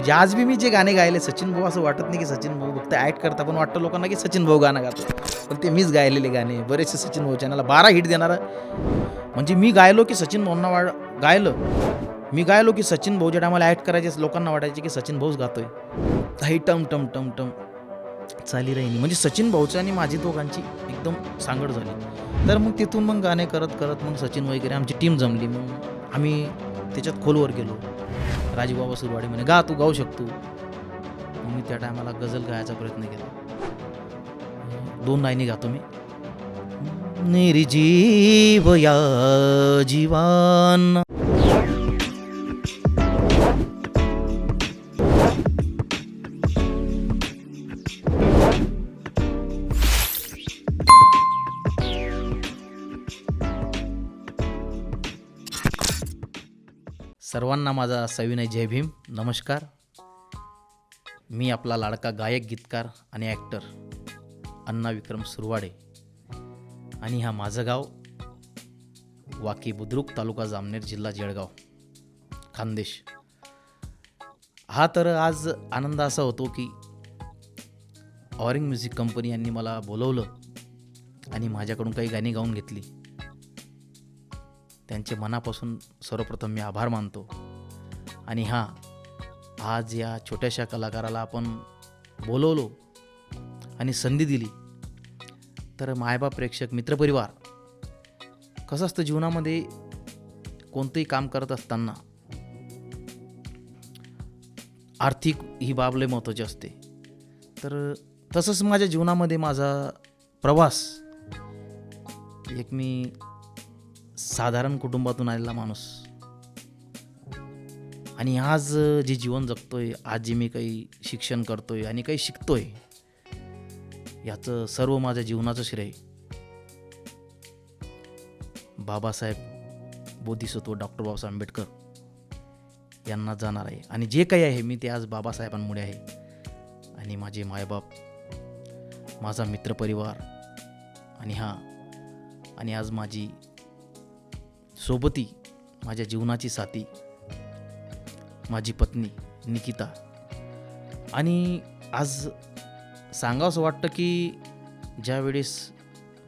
म्हणजे आज बी मी जे गाणे गायले सचिन भाऊ असं वाटत नाही की सचिन भाऊ फक्त ॲक्ट करता पण वाटतं लोकांना की सचिन भाऊ गाणं गातो. पण ते मीच गायलेले गाणे बरेचसे सचिन भाऊ चॅनलला बारा हिट देणारं. म्हणजे मी गायलो की सचिन भाऊंना वाढ गायलं. मी गायलो की सचिन भाऊच्या टायमाला ॲक्ट करायचे लोकांना वाटायचे की सचिन भाऊच गातोय. काही टम टम टम टम चाली राहिली. म्हणजे सचिन भाऊचं आणि माझी दोघांची एकदम सांगड झाली. तर मग तिथून मग गाणे करत करत मग सचिन वगैरे आमची टीम जमली. मग आम्ही त्याच्यात खोलवर गेलो. राजूबाबा सुरवाडे म्हणे गा तू गाऊ शकतो. मग मी त्या टायमाला गझल गायचा प्रयत्न केला. दोन लाईनी गातो मी. निर्जीव या जीवान सर्वांना माझा सविनय जय भीम. नमस्कार. मी आपला लाडका गायक गीतकार आणि ॲक्टर अण्णा विक्रम सुरवाडे. आणि हा माझं गाव वाकी बुद्रुक तालुका जामनेर जिल्हा जळगाव खानदेश. हा तर आज आनंद असा होतो की ऑरिंग म्युझिक कंपनी यांनी मला बोलवलं आणि माझ्याकडून काही गाणी गाऊन घेतली. त्यांचे मनापासून सर्वप्रथम मी आभार मानतो. आणि हां आज या छोट्याशा कलाकाराला आपण बोलवलो आणि संधी दिली. तर मायबाप प्रेक्षक मित्रपरिवार कसं असतं जीवनामध्ये कोणतंही काम करत असताना आर्थिक ही बाब लय महत्त्वाची असते. तर तसंच माझ्या जीवनामध्ये माझा प्रवास एक मी साधारण कुटुंबातून आलेला माणूस आणि आज जे जीवन जगतोय आज जे मी काही शिक्षण करतोय आणि काही शिकतोय याचं सर्व माझ्या जीवनाचं श्रेय बाबासाहेब बोधिसत्व डॉक्टर बाबासाहेब आंबेडकर यांना जाणार आहे. आणि जे काही आहे मी ते आज बाबासाहेबांमुळे आहे. आणि माझे मायबाप माझा मित्रपरिवार आणि हा आणि आज माझी सोबती माझ्या जीवनाची साथी माझी पत्नी निकिता. आणि आज सांगावंसं वाटतं की ज्यावेळेस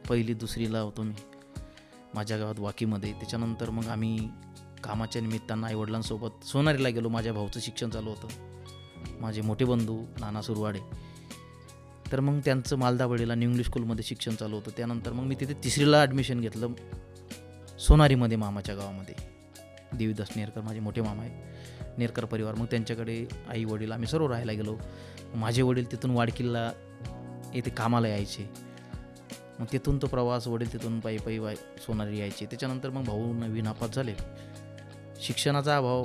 पहिली दुसरीला होतो मी माझ्या गावात वाकीमध्ये त्याच्यानंतर मग आम्ही कामाच्या निमित्तानं आईवडिलांसोबत सोनारीला गेलो. माझ्या भाऊचं शिक्षण चालू होतं. माझे मोठे बंधू नाना सुरवाडे. तर मग त्यांचं मालदावडीला न्यू इंग्लिश स्कूलमध्ये शिक्षण चालू होतं. त्यानंतर मग मी तिथे तिसरीला ॲडमिशन घेतलं सोनारीमध्ये मामाच्या गावामध्ये. देवीदास नेरकर माझे मोठे मामा आहे नेरकर परिवार मग त्यांच्याकडे आई वडील आम्ही सर्व राहायला गेलो. माझे वडील तिथून वाडकिल्ला येथे कामाला यायचे. मग तिथून तो प्रवास वडील तिथून पायी पायी वाय सोनारी यायचे. त्याच्यानंतर मग भाऊ नवी नापास झाले. शिक्षणाचा अभाव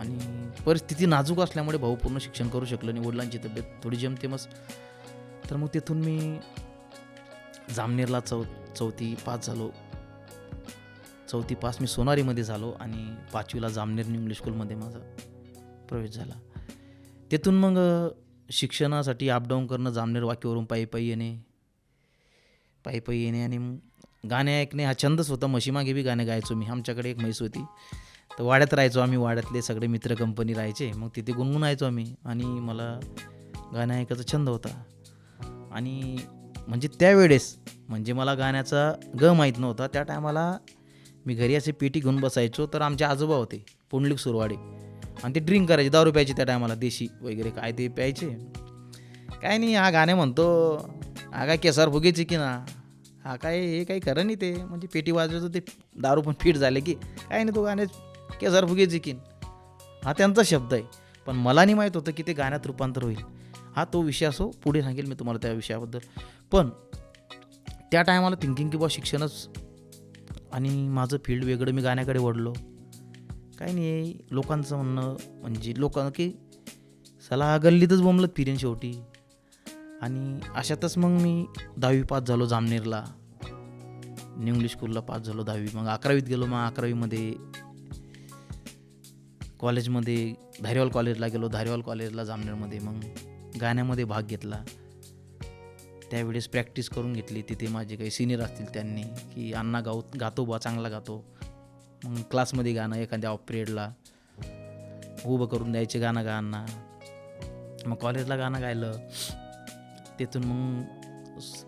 आणि परिस्थिती नाजूक असल्यामुळे भाऊ पूर्ण शिक्षण करू शकलो आणि वडिलांची तब्येत थोडी जमतेमच. तर मग तिथून मी जामनेरला चौ चौथी पास झालो. चौथी पास मी सोनारीमध्ये झालो आणि पाचवीला जामनेर न्यू इंग्लिश स्कूलमध्ये माझा प्रवेश झाला. तिथून मग शिक्षणासाठी अपडाऊन करणं जामनेर वाक्यावरून पायी पायी येणे पायी पायी येणे आणि मग गाणे ऐकणे हा छंदच होता. म्हशीमागे बी गाणे गायचो मी. आमच्याकडे एक म्हैस होती. तर वाड्यात राहायचो आम्ही. वाड्यातले सगळे मित्र कंपनी राहायचे. मग तिथे गुणगुणायचो आम्ही आणि मला गाणे ऐकायचा छंद होता. आणि म्हणजे त्यावेळेस म्हणजे मला गाण्याचा ग माहीत नव्हता. त्या टायमाला मी घरी असे पेटी घेऊन बसायचो तर आमचे आजोबा होते पुंडलिक सुरवाडे. आणि ते ड्रिंक करायचे दारू प्यायचे त्या टायमाला देशी वगैरे काय ते प्यायचे. काय नाही हा गाणे म्हणतो हा काय केसार फुगेचे की ना? हा काय हे काही खरं नाही ते. म्हणजे पेटी वाजवायचं ते दारू पण फिट झाले की काय नाही तो गाणे केसार फुगेचे की. हा त्यांचा शब्द आहे. पण मला नाही माहीत होतं की ते गाण्यात रूपांतर होईल. हा तो विषय असो पुढे सांगेल मी तुम्हाला त्या विषयाबद्दल. पण त्या टायमाला थिंकिंग की शिक्षणच आणि माझं फील्ड वेगळं मी गाण्याकडे वडलो काही नाही लोकांचं म्हणणं म्हणजे लोकांना की सला गल्लीतच बोंबलत फिरेन शेवटी. आणि अशातच मग मी दहावी पास झालो जामनेरला. न्यू इंग्लिश स्कूलला पास झालो दहावी. मग अकरावीत गेलो मग अकरावीमध्ये. कॉलेजमध्ये धारीवाल कॉलेजला गेलो धारीवाल कॉलेजला जामनेरमध्ये. मग गाण्यामध्ये भाग घेतला. त्यावेळेस प्रॅक्टिस करून घेतली. तिथे माझे काही सिनियर असतील त्यांनी की अण्णा गाऊ गातो बा चांगला गातो. मग क्लासमध्ये गाणं एखाद्या ऑफ पिरियडला उभं करून द्यायचे गाणं गा अण्णा. मग कॉलेजला गाणं गायलं. तिथून मग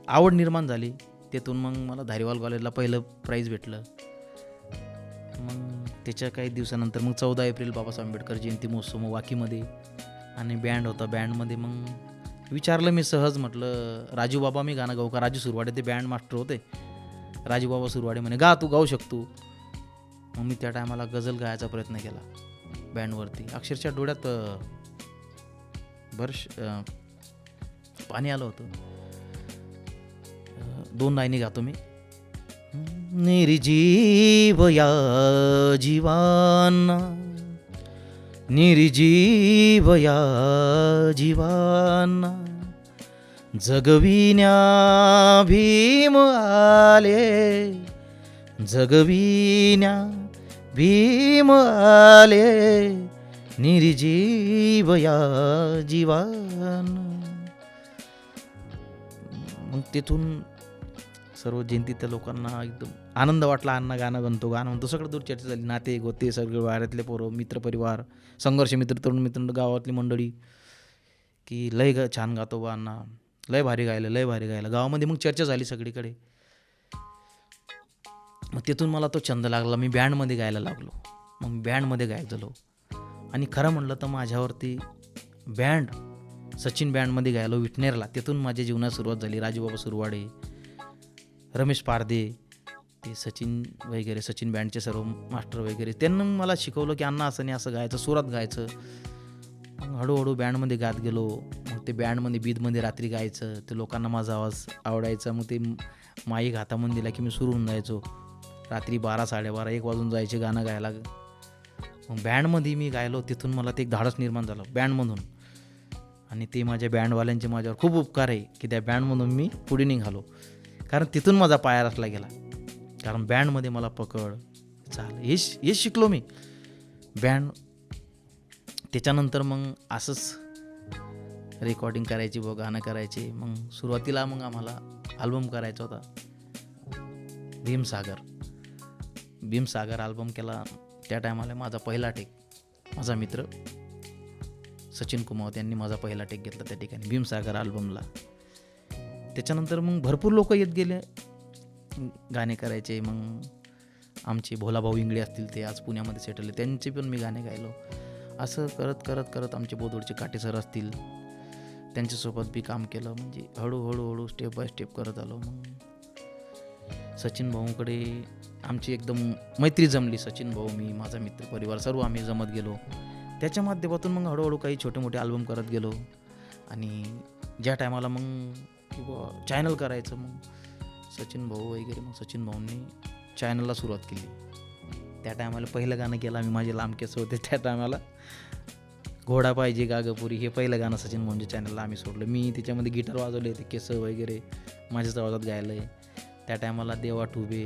आवड निर्माण झाली. तिथून मग मला धारीवाल कॉलेजला पहिलं प्राईज भेटलं. मग त्याच्या काही दिवसानंतर मग चौदा एप्रिल बाबासाहेब आंबेडकर जयंती महोत्सव मग वाकीमध्ये. आणि बँड होता. बँडमध्ये मग विचारलं मी सहज म्हटलं राजू बाबा मी गाणं गाऊ का? राजू सुरवाडे ते बँड मास्टर होते. राजू बाबा सुरवाडे म्हणे गा तू गाऊ शकतो. मग मी त्या टायमाला गझल गायचा प्रयत्न केला बँडवरती अक्षरशः डोळ्यात बरश पाणी आलं होतं. दोन लाईनी गातो मी. निर्जीव या जीवांना निर्जीवया जीवांना जगविण्या भीम आले. जगविण्या भीम आले निर्जीवया मग तिथून सर्व जयंतीतल्या लोकांना एकदम आनंद वाटला अण्णा गाणं म्हणतो गाणं म्हणतो. सगळं दूर चर्चा झाली. नाते गोते सगळे वाऱ्यातले पोरं मित्रपरिवार संघर्ष मित्र तरुण मित्र गावातली मंडळी. की लय ग छान गातो बा अण्णा. लय भारी गायलं लय भारी गायलं. गावामध्ये मग चर्चा झाली सगळीकडे. मग तिथून मला तो छंद लागला. मी बँडमध्ये गायला लागलो. मग बँडमध्ये गायक झालो आणि खरं म्हणलं तर माझ्यावरती बँड सचिन बँडमध्ये गायलो विटनेरला. तिथून माझ्या जीवनात सुरुवात झाली. राजूबाबा सुरवाडे रमेश पारदे ते सचिन वगैरे सचिन बँडचे सर्व मास्टर वगैरे त्यांना मला शिकवलं की अण्णा असं नाही असं गायचं सुरात गायचं. मग हळूहळू बँडमध्ये गात गेलो. मग ते बँडमध्ये बीदमध्ये रात्री गायचं. ते लोकांना माझा आवाज आवडायचा. मग ते माईक हातामध्ये दिला की मी सुरू होऊन जायचो. रात्री बारा साडेबारा एक वाजून जायचे गाणं गायला. मग बँडमध्ये मी गायलो. तिथून मला ते एक धाडस निर्माण झालं बँडमधून आणि ते माझ्या बँडवाल्यांचे माझ्यावर खूप उपकार आहे की त्या बँडमधून मी पुढे निघालो. कारण तिथून माझा पाया रचला गेला. कारण बँडमध्ये मला पकड चाल. हे श- शिकलो मी. बँड त्याच्यानंतर मग असंच रेकॉर्डिंग करायची व गाणं करायचे. मग सुरुवातीला मग आम्हाला अल्बम करायचा होता. भीमसागर. भीमसागर अल्बम केला. त्या टायमाला माझा पहिला टेक माझा मित्र सचिन कुमावत यांनी माझा पहिला टेक घेतला त्या ठिकाणी. भीमसागर अल्बमला त्याच्यानंतर मग भरपूर लोक येत गेले. गाणे करायचे मग आमचे भोलाभाऊ इंगळे असतील ते आज पुण्यामध्ये सेटल त्यांचे पण मी गाणे गायलो. असं करत करत करत आमचे बोदोडचे काटेसर असतील त्यांच्यासोबत बी काम केलं. म्हणजे हळूहळू हळू स्टेप बाय स्टेप करत आलो. मग सचिन भाऊकडे आमची एकदम मैत्री जमली. सचिन भाऊ मी माझा मित्र परिवार सर्व आम्ही जमत गेलो. त्याच्या माध्यमातून मग हळूहळू काही छोटे मोठे अल्बम करत गेलो. आणि ज्या टायमाला मग किंवा चॅनल करायचं मग. सचिन भाऊ वगैरे मग सचिन भाऊंनी चॅनलला सुरुवात केली. त्या टायमाला पहिलं गाणं केलं आम्ही माझे लांब केस होते त्या टायमाला घोडा पाहिजे गागपुरी हे पहिलं गाणं सचिन भाऊंच्या चॅनलला आम्ही सोडलं. मी त्याच्यामध्ये गिटार वाजवले ते केस वगैरे माझ्याच आवाजात गायलं आहे त्या टायमाला देवा ठुबे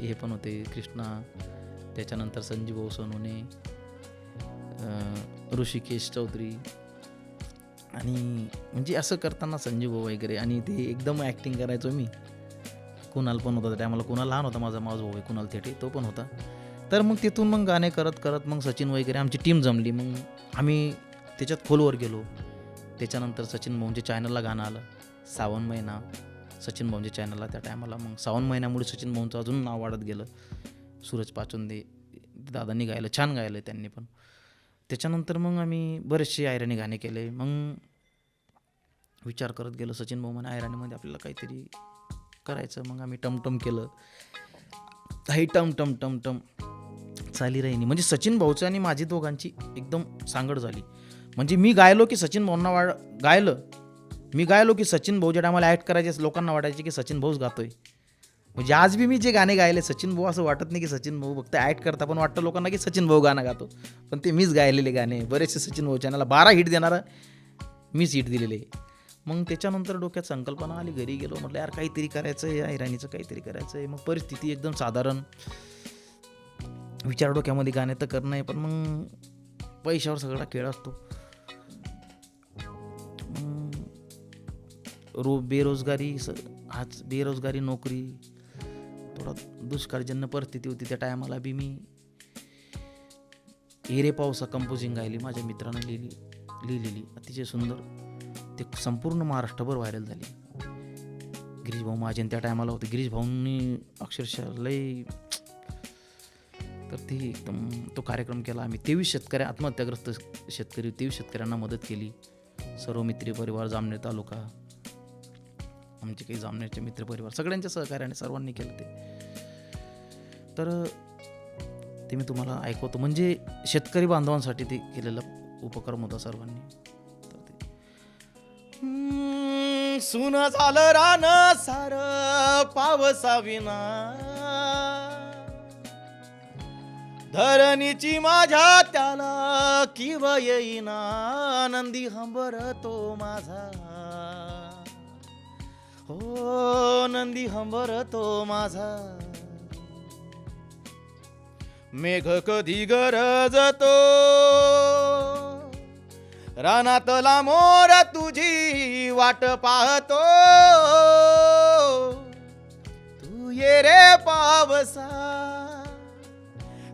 हे पण होते कृष्णा त्याच्यानंतर संजीव भाऊ सोनूने ऋषिकेश चौधरी आणि म्हणजे असं करताना संजीव भाऊ वगैरे आणि ते एकदम ॲक्टिंग करायचो मी. कुणाल पण होता त्या टायमाला कुणाल लहान होता माझा माझा भाऊ आहे कुणाल थेटे तो पण होता. तर मग तिथून मग गाणे करत करत मग सचिन वगैरे आमची टीम जमली. मग आम्ही त्याच्यात खोलवर गेलो. त्याच्यानंतर सचिन भाऊंच्या चॅनलला गाणं आलं. सावन महिना. सचिन भाऊंच्या चॅनलला त्या टायमाला मग सावन महिन्यामुळे सचिन भाऊंचं अजून नाव वाढत गेलं. सूरज पाचुंदे दादांनी गायलं छान गायलं त्यांनी पण. त्याच्यानंतर मग आम्ही बरेचसे आयराणी गाणे केले. मग विचार करत गेलो सचिन भाऊ म्हणे आयराणीमध्ये आपल्याला काहीतरी करायचं. मग आम्ही टमटम केलं. हाई टम टम टम टम चाली राहिनी म्हणजे सचिन भाऊचं आणि माझी दोघांची एकदम सांगड झाली. म्हणजे मी गायलो की सचिन भाऊंना वाढ गायलं. मी गायलो की सचिन भाऊ ज्या टायमाला ॲक्ट करायचे लोकांना वाटायचे की सचिन भाऊच गातोय. म्हणजे आज बी मी जे गाणे गायले सचिन भाऊ असं वाटत नाही की सचिन भाऊ फक्त ॲक्ट करता पण वाटतं लोकांना की सचिन भाऊ गाणं गातो. पण ते मीच गायलेले गाणे बरेचसे सचिन भाऊ चॅनलला बारा हिट देणारा मीच हिट दिलेले. मग त्याच्यानंतर डोक्यात संकल्पना आली घरी गेलो म्हटलं यार काहीतरी करायचं आहे ऐराणीचं काहीतरी करायचं आहे मग परिस्थिती एकदम साधारण. विचार डोक्यामध्ये गाणे तर करणं आहे पण मग पैशावर सगळा खेळ असतो. रो बेरोजगारी स हाच बेरोजगारी नोकरी थोडा दुष्काळजन्य परिस्थिती होती त्या टायमाला बी मी एरे पावसा कंपोजिंग गायली माझ्या मित्रानं लिहिली लिहिलेली. अतिशय सुंदर. ते संपूर्ण महाराष्ट्रभर व्हायरल झाली. गिरीश भाऊ महाजन त्या टायमाला होते. गिरीश भाऊंनी अक्षरशः लय तर ते एकदम तो कार्यक्रम केला आम्ही. तेवीस शेतकऱ्या आत्महत्याग्रस्त शेतकरी तेवीस शेतकऱ्यांना मदत केली. सर्व मित्री परिवार जामनेर तालुका आमचे काही जामनेरचे मित्र परिवार सगळ्यांच्या सहकार्याने सर्वांनी केलं ते. तर ते मी तुम्हाला ऐकवतो. म्हणजे शेतकरी बांधवांसाठी ते केलेला उपक्रम होता सर्वांनी. तर ते. सुन झालं रान सार पावसाविना धरणीची माझ्या त्याला किव येईना. आनंदी हंबर तो माझा. हो नंदी हंबर तो माझा. मेघ कधी गरजतो? रानातला मोर तुझी वाट पाहतो. तू ये रे पावसा.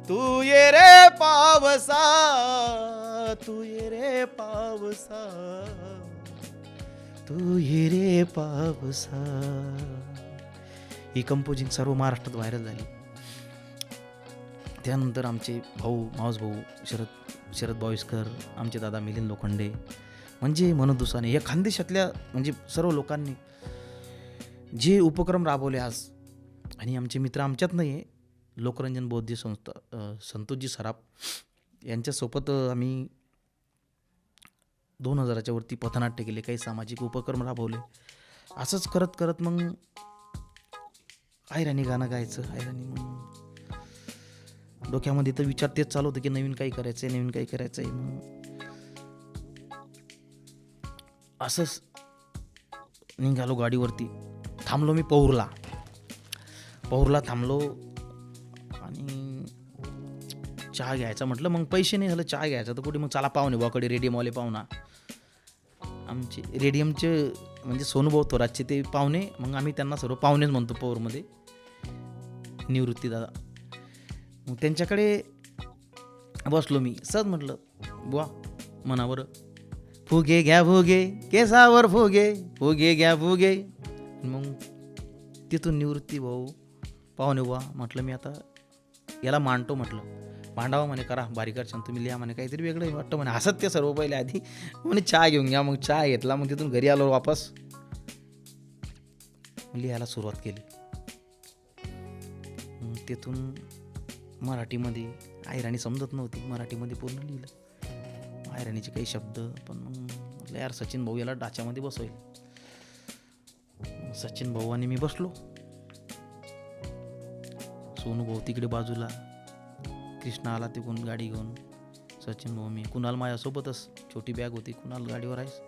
तू ये रे पावसा. तू ये रे पावसा. तू हिरे रे पावसा. ही कंपोजिंग सर्व महाराष्ट्रात व्हायरल झाली. त्यानंतर आमचे भाऊ मावस भाऊ शरद शरद बाविस्कर आमचे दादा मिलिंद लोखंडे म्हणजे मनोज दुसाने या खानदेशातल्या म्हणजे सर्व लोकांनी जे उपक्रम राबवले आज आणि आमचे मित्र आमच्यात नाही आहे लोकरंजन बौद्ध संस्था संतोषजी सराफ यांच्यासोबत आम्ही दोन हजाराच्या वरती पथनाट्य केले काही सामाजिक उपक्रम राबवले. असंच करत करत मग आयराणी गाणं गायचं आयराणी मग डोक्यामध्ये तर विचार तेच चालू होतं की नवीन काही करायचं आहे नवीन काही करायचं आहे मग असंच निघालो गाडीवरती. थांबलो मी पौरला. पौरला थांबलो आणि चहा घ्यायचा म्हटलं मग पैसे नाही झालं चहा घ्यायचा. तर कुठे मग चला पाहुणे बुवाकडे मॉले पाहुणा. आमचे रेडियमचे म्हणजे सोनूभाऊ थोरातचे ते पाहुणे मग आम्ही त्यांना सर्व पाहुणेच म्हणतो पौरमध्ये निवृत्ती दादा. मग त्यांच्याकडे बसलो मी. सहज म्हटलं बुवा मनावर फुगे घ्या फुगे केसावर फुगे फुगे घ्या फुगे. मग तिथून निवृत्ती भाऊ पाहुणे बुवा म्हटलं मी आता याला मांडतो म्हटलं. मांडावं म्हणे करा बारीकर तुम्ही लिहा म्हणे काहीतरी वेगळं वाटतं म्हणे. हसत ते सर्व पहिले आधी म्हणे चहा घेऊन घ्या मग चहा घेतला मग तिथून घरी आलो वापस. लिहायला सुरुवात केली. तिथून मराठीमध्ये आयराणी समजत नव्हती मराठीमध्ये पूर्ण लिहिलं. आयराणीचे काही शब्द पण मग म्हटलं यार सचिन भाऊ याला डाच्यामध्ये बसवेल. सचिन भाऊ आणि मी बसलो. सोनू भाऊ तिकडे बाजूला कृष्णा आला तिकडून गाडी घेऊन. सचिन भाऊ मी. कुणाल माझ्यासोबतच. छोटी बॅग होती. कुणाल गाडीवर आहेस?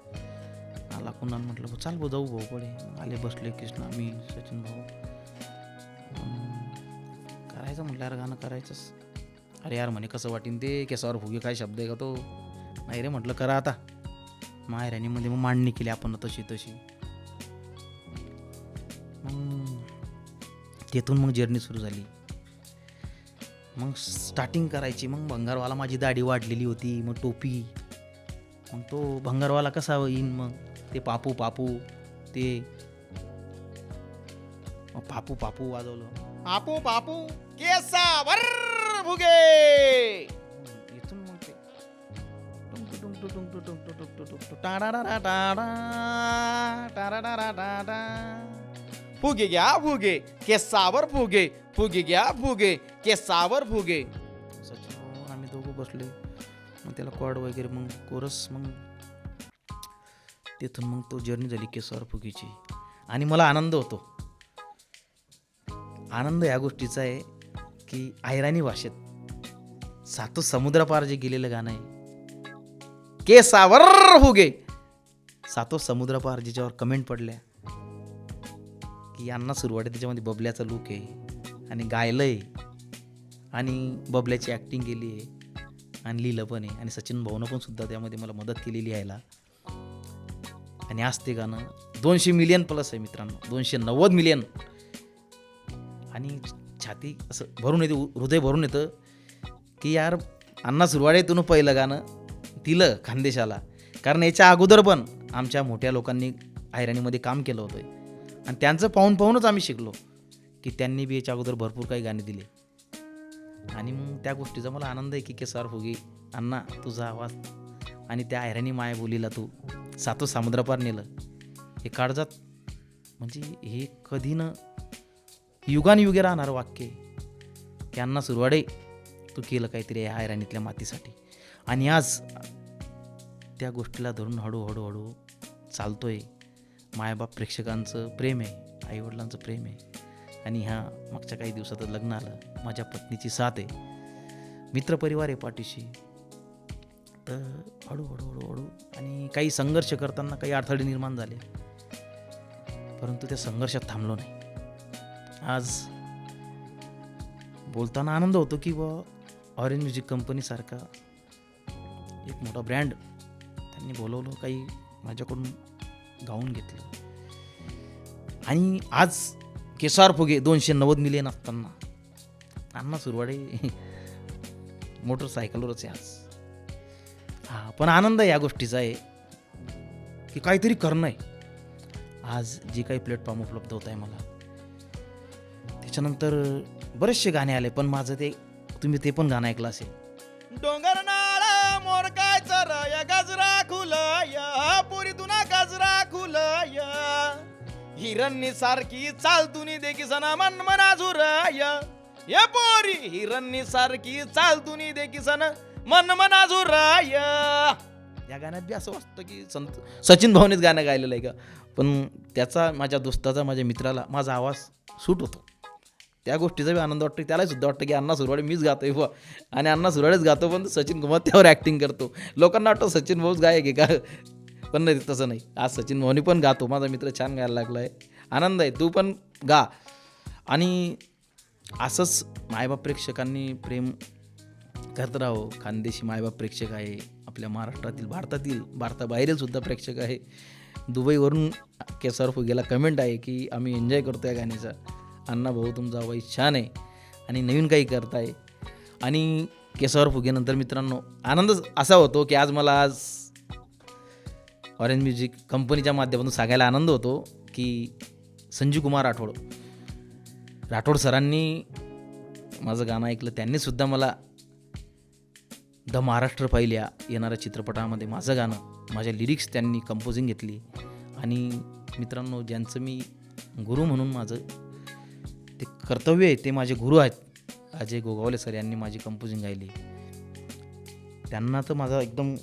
आला कुणाल म्हटलं "भाऊ, चाल भाऊ जाऊ भाऊ पुढे आले बसले कृष्णा मी सचिन भाऊ. करायचं म्हटलं यार गाणं करायचंच. अरे यार म्हणे कसं वाटीन ते? केसावर फुगे काय शब्द आहे का तो? नाही रे म्हटलं करा आता. मायराणीमध्ये मग मांडणी केली आपण तशी तशी. मग तेथून मग जर्नी सुरू झाली. मग स्टार्टिंग करायची मग भंगारवाला माझी दाढी वाढलेली होती मग टोपी मग तो भंगारवाला कसा येईन मग ते पापू पापू ते मग पापू पापू वाजवलं पापू पापू केसावर भुगे इथून मग ते टुंक टुंक टुंक टुंक टुंक टुंक टुंक टुंक टुंक टाडाडाडा टाडा, टाडा. फुगे घ्या फुगे. केसावर फुगे. फुगे घ्या फुगे. केसावर फुगे. सचिन आम्ही दोघं बसले मग त्याला कॉड वगैरे मग कोरस मग तिथून मग तो जर्नी झाली केसावर फुगीची. आणि मला आनंद होतो. आनंद या गोष्टीचा आहे की आयराणी भाषेत सातो समुद्रापार जे गेलेलं गाणं आहे केसावर फुगे. सातो समुद्रापार जिच्यावर कमेंट पडल्या. की यांना सुरुवात आहे त्याच्यामध्ये बबल्याचा लुक आहे आणि गायलं आहे. आणि बबल्याची ॲक्टिंग केली आहे आणि लिहिलं पण आहे. आणि सचिन भाऊनं पण सुद्धा त्यामध्ये मला मदत केली लिहायला आणि आज ते गाणं दोनशे मिलियन प्लस आहे मित्रांनो. दोनशे नव्वद मिलियन आणि छाती असं भरून येते हृदय भरून येतं की यार अण्णा सुरवाडे तुनं पहिलं गाणं दिलं खानदेशाला. कारण याच्या अगोदर पण आमच्या मोठ्या लोकांनी आयराणीमध्ये काम केलं होतं. आणि त्यांचं पाहून पाहूनच आम्ही शिकलो की त्यांनी बी याच्या अगोदर भरपूर काही गाणी दिले. आणि मग त्या गोष्टीचा मला आनंद आहे की केसार फुगे अण्णा तुझा आवाज आणि त्या आयराणी माया बोलीला तू सातो समुद्रापार नेलं हे काळजात म्हणजे हे कधी न युगानयुगे राहणारं वाक्य त्यांना सुरवाडे तू केलं काहीतरी या आयराणीतल्या मातीसाठी. आणि आज त्या गोष्टीला धरून हळूहळू हळू चालतोय. मायबाप प्रेक्षकांचं प्रेम आहे आईवडिलांचं प्रेम आहे. आणि ह्या मागच्या काही दिवसातच लग्न आलं माझ्या पत्नीची साथ आहे. मित्रपरिवार आहे पाठीशी. तर हळूहळू हळूहळू आणि काही संघर्ष करताना काही अडथळे निर्माण झाले. परंतु त्या संघर्षात थांबलो नाही. आज बोलताना आनंद होतो की व ऑरेंज म्युझिक कंपनीसारखा एक मोठा ब्रँड त्यांनी बोलवलं. काही माझ्याकडून गाऊन घेतलं. आणि आज केसार फुगे दोनशे नव्वद मिलियन असताना. अण्णा सुरवाडे मोटरसायकलवरच आहे आज. हा पण आनंद या गोष्टीचा आहे की काहीतरी करणं आहे. आज जे काही प्लॅटफॉर्म उपलब्ध होत आहे मला त्याच्यानंतर बरेचसे गाणे आले पण माझं ते तुम्ही ते पण गाणं ऐकलं असेल. डोंगर नाळा मोर गजरा खुला. हिरण्य सारखी चालतुनी देखी सना मन मना झुरय ये पोरी हिरण्य सारखी चालतुनी देखी सन मन मना झुरय या गाण्यात बी असं वाटतं की संत सचिन भाऊनेच गाणं गायलेलं आहे का? पण त्याचा माझ्या दोस्ताचा माझ्या मित्राला माझा आवाज सूट होतो. त्या गोष्टीचा बी आनंद वाटतो. त्याला सुद्धा वाटतं की अण्णा सुरवाडे मीच गातोय बुवा. आणि अण्णा सुरवाडेच गातो पण सचिन कुमार त्यावर ॲक्टिंग करतो. लोकांना वाटतं सचिन भाऊच गायक आहे का? पण नाही तसं नाही. आज सचिन भाऊनी पण गातो. माझा मित्र छान गायला लागला आहे आनंद आहे. तू पण गा. आणि असंच मायबाप प्रेक्षकांनी प्रेम करत राहो. खानदेशी मायबाप प्रेक्षक आहे. आपल्या महाराष्ट्रातील भारतातील भारताबाहेरील सुद्धा प्रेक्षक आहे. दुबईवरून केसर फुगेला कमेंट आहे की आम्ही एन्जॉय करतो या गाण्याचा. अण्णा भाऊ तुमचा आवाज छान आहे. आणि नवीन काही करताय. आणि केसावर फुगेनंतर मित्रांनो आनंद असा होतो की आज मला आज ऑरेंज म्युझिक कंपनीच्या माध्यमातून सांगायला आनंद होतो की संजीव कुमार राठोड. राठोड सरांनी माझं गाणं ऐकलं त्यांनीसुद्धा मला द महाराष्ट्र पहिल्या येणाऱ्या चित्रपटामध्ये माझं गाणं माझ्या लिरिक्स त्यांनी कंपोजिंग घेतली. आणि मित्रांनो ज्यांचं मी गुरु म्हणून माझं ते कर्तव्य आहे ते माझे गुरु आहेत. अजय गोगावले सर यांनी माझी कंपोजिंग गायली. त्यांना तर माझा एकदम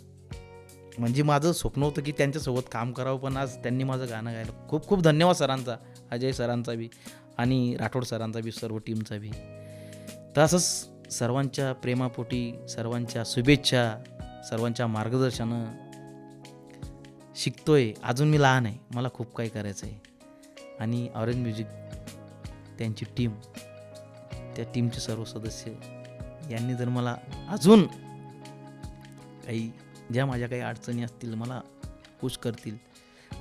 म्हणजे माझं स्वप्न होतं की त्यांच्यासोबत काम करावं पण आज त्यांनी माझं गाणं गायलं. खूप खूप धन्यवाद सरांचा अजय सरांचा बी आणि राठोड सरांचा बी सर्व टीमचा बी. तर असंच सर्वांच्या प्रेमापोटी सर्वांच्या शुभेच्छा सर्वांच्या मार्गदर्शनं शिकतोय. अजून मी लहान आहे. मला खूप काही करायचं आहे आणि ऑरेंज म्युझिक त्यांची टीम त्या टीमचे सर्व सदस्य यांनी जर मला अजून काही ज्या माझ्या काही अडचणी असतील मला पुश करतील.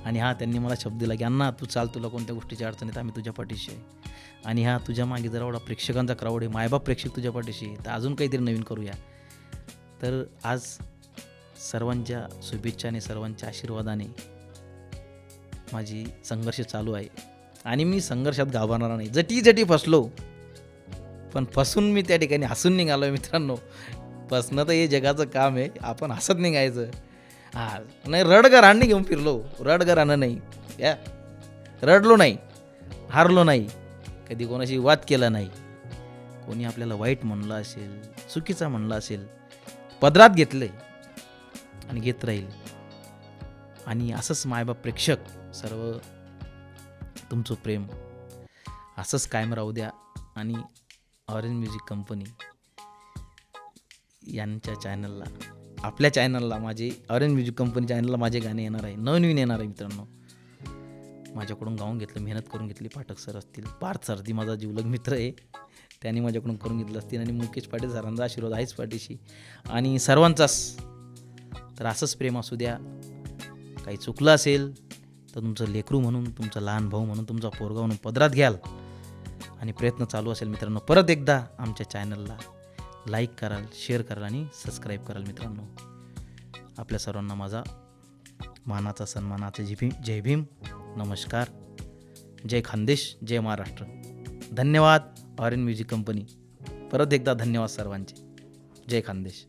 आणि हा त्यांनी मला शब्द दिला की अण्णा तू चाल तुला कोणत्या गोष्टीची अडचण आहे? आम्ही तुझ्या पाठीशी आहे. आणि हा तुझ्या मागे जर एवढा प्रेक्षकांचा क्राऊड आहे मायबाप प्रेक्षक तुझ्या पाठीशी तर अजून काहीतरी नवीन करूया. तर आज सर्वांच्या शुभेच्छाने सर्वांच्या आशीर्वादाने माझी संघर्ष चालू आहे. आणि मी संघर्षात घाबरणार नाही. जटी जटी फसलो पण फसून मी त्या ठिकाणी हसून निघालो मित्रांनो. बसणं तर हे जगाचं काम आहे. आपण हसत निघायचं. हा नाही रडगरांनी घेऊन फिरलो. रडगरानं नाही. या. रडलो नाही. हारलो नाही. कधी कोणाशी वाद केला नाही. कोणी आपल्याला वाईट म्हणलं असेल चुकीचा म्हणलं असेल पदरात घेतलंय आणि घेत राहील. आणि असंच मायबाप प्रेक्षक सर्व तुमचं प्रेम. असंच कायम राहू द्या. आणि ऑरेंज म्युझिक कंपनी यांच्या चॅनलला आपल्या चॅनलला माझे ऑरेंज म्युझिक कंपनी चॅनलला माझे गाणे येणार आहे. नवनवीन येणार आहे मित्रांनो. माझ्याकडून गाऊन घेतलं मेहनत करून घेतली पाठक सर असतील. पार्थ सरदी माझा जीवलग मित्र आहे. त्यांनी माझ्याकडून करून घेतलं असतील आणि मुकेश पाटील सरांचा आशीर्वाद आहेच पाठीशी. आणि सर्वांचाच तर असंच प्रेम असू द्या. काही चुकलं असेल तर तुमचं लेकरू म्हणून तुमचा लहान भाऊ म्हणून तुमचा पोरगा म्हणून पदरात घ्याल. आणि प्रयत्न चालू असेल मित्रांनो परत एकदा आमच्या चॅनलला लाईक कराल शेअर कराल आणि सबस्क्राईब कराल मित्रांनो. आपल्या सर्वांना माझा मानाचा सन्मानाचा जय भीम जय भीम. नमस्कार. जय खानदेश जय महाराष्ट्र. धन्यवाद ऑरेंज म्युझिक कंपनी परत एकदा धन्यवाद सर्वांचे. जय खानदेश.